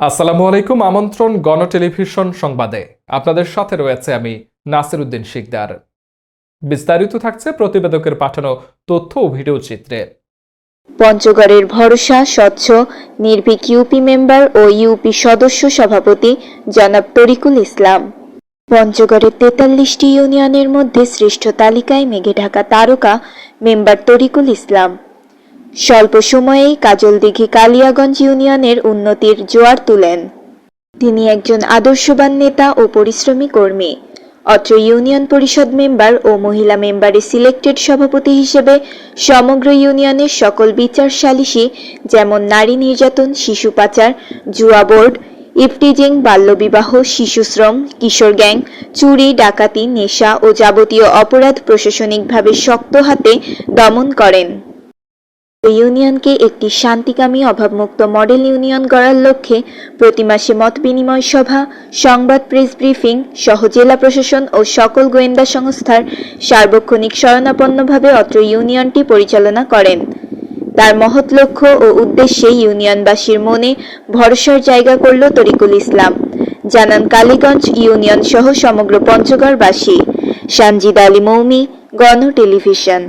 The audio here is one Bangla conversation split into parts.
আসসালামু আলাইকুম, আমন্ত্রণ গণ টেলিভিশন সংবাদে। আপনাদের সাথে রয়েছে আমি নাসির উদ্দিন শিকদার। বিস্তারিত থাকছে প্রতিবেদকের পাঠানো তথ্য ও ভিডিও চিত্রে। পঞ্চগড়ের ভরসা, স্বচ্ছ, নির্ভীক ইউপি মেম্বার ও ইউপি সদস্য সভাপতি জনাব তরিকুল ইসলাম। পঞ্চগড়ের তেতাল্লিশটি ইউনিয়নের মধ্যে শ্রেষ্ঠ তালিকায় মেঘে ঢাকা তারকা মেম্বার তরিকুল ইসলাম। স্বল্প সময়েই কাজলদিঘি কালিয়াগঞ্জ ইউনিয়নের উন্নতির জোয়ার তুলেন। তিনি একজন আদর্শবান নেতা ও পরিশ্রমী কর্মী। অত্র ইউনিয়ন পরিষদ মেম্বার ও মহিলা মেম্বারে সিলেক্টেড সভাপতি হিসেবে সমগ্র ইউনিয়নের সকল বিচার সালিসি যেমন নারী নির্যাতন, শিশু পাচার, জুয়া বোর্ড, ইফটিজিং, বাল্যবিবাহ, শিশুশ্রম, কিশোর গ্যাং, চুরি, ডাকাতি, নেশা ও যাবতীয় অপরাধ প্রশাসনিকভাবে শক্ত হাতে দমন করেন। ইউনিয়নকে একটি শান্তিকামী, অভাবমুক্ত মডেল ইউনিয়ন গড়ার লক্ষ্যে প্রতি মাসে মত বিনিময় সভা, সংবাদ প্রেস ব্রিফিং, সহ জেলা প্রশাসন ও সকল গোয়েন্দা সংস্থার সার্বক্ষণিক শরণাপন্নভাবে অত্র ইউনিয়নটি পরিচালনা করেন। তার মহৎ লক্ষ্য ও উদ্দেশ্যে ইউনিয়নবাসীর মনে ভরসার জায়গা করল তরিকুল ইসলাম। জানান কালীগঞ্জ ইউনিয়ন সহ সমগ্র পঞ্চগড়বাসী। সানজিদ আলী মৌমি, গণ টেলিভিশন।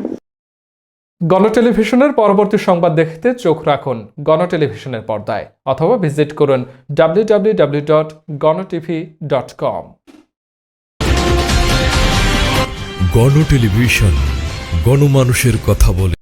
গণ টেলিভিশনের পরবর্তী সংবাদ দেখতে চোখ রাখুন গণ টেলিভিশনের পর্দায় অথবা ভিজিট করুন ডাব্লিউ ডট গণটিভি ডট কম গণ টেলিভিশন গণমানুষের কথা বলে।